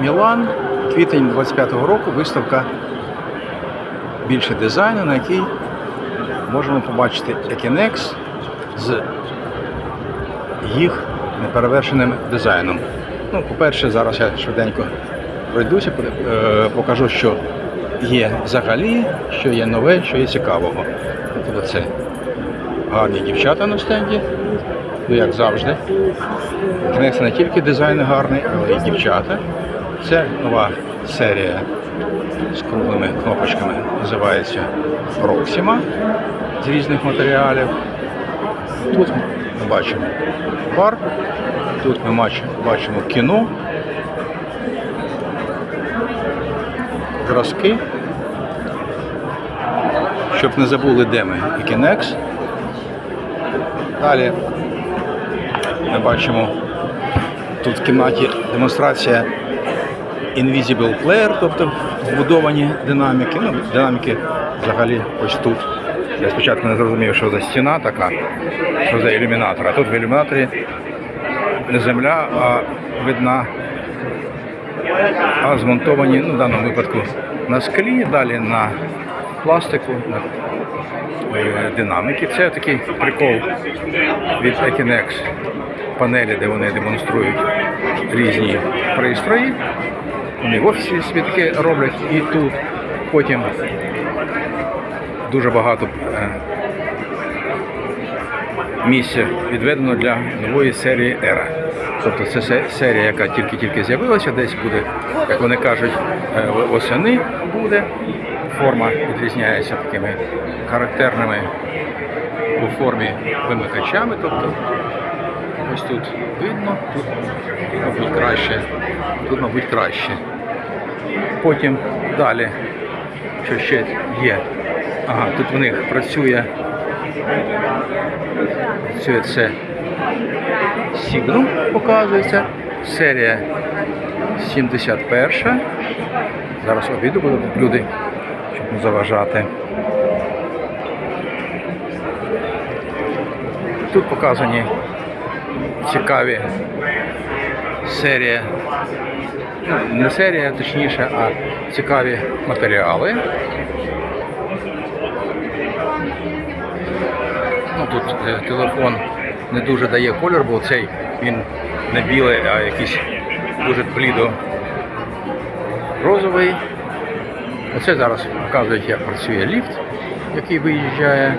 Мілан, квітень 25-го року, виставка більше дизайну, на якій можемо побачити Ekinex з їх неперевершеним дизайном. Ну, по-перше, зараз я швиденько пройдуся, е, покажу, що є взагалі, що є нове, що є цікавого. Тобто це гарні дівчата на стенді, ну як завжди. Кінець не тільки дизайн гарний, але й дівчата. Це нова серія з круглими кнопочками, називається Proxima з різних матеріалів. Тут ми бачимо бар, тут ми бачимо, кіно, зразки. Щоб не забули, де ми і Kinex. Далі ми бачимо тут в кімнаті демонстрація Invisible Player, тобто вбудовані динаміки. Ну, динаміки взагалі ось тут. Я спочатку не зрозумів, що за стіна така, що за ілюмінатор. А тут в ілюмінаторі не земля, а видна, а змонтовані, ну, в даному випадку на склі, далі на пластику, на е, динаміки. Це такий прикол від Ekinex панелі, де вони демонструють різні пристрої. Вони в офісі таке роблять і тут потім дуже багато е, місця відведено для нової серії Ера. Тобто це серія, яка тільки-тільки з'явилася, десь буде, як вони кажуть, е, восени буде. Форма відрізняється такими характерними по формі вимикачами. Тобто ось тут видно, тут, мабуть, краще, тут, мабуть, краще. Потім далі, що ще є. Ага, тут в них працює, працює це Signum, показується. Серія 71. Зараз обіду будуть люди, щоб не заважати. Тут показані цікаві серія, ну, не серія, точніше, а цікаві матеріали. Ну, тут е, телефон не дуже дає колір, бо цей він не білий, а якийсь дуже блідо розовий. Оце зараз показують, як працює ліфт, який виїжджає.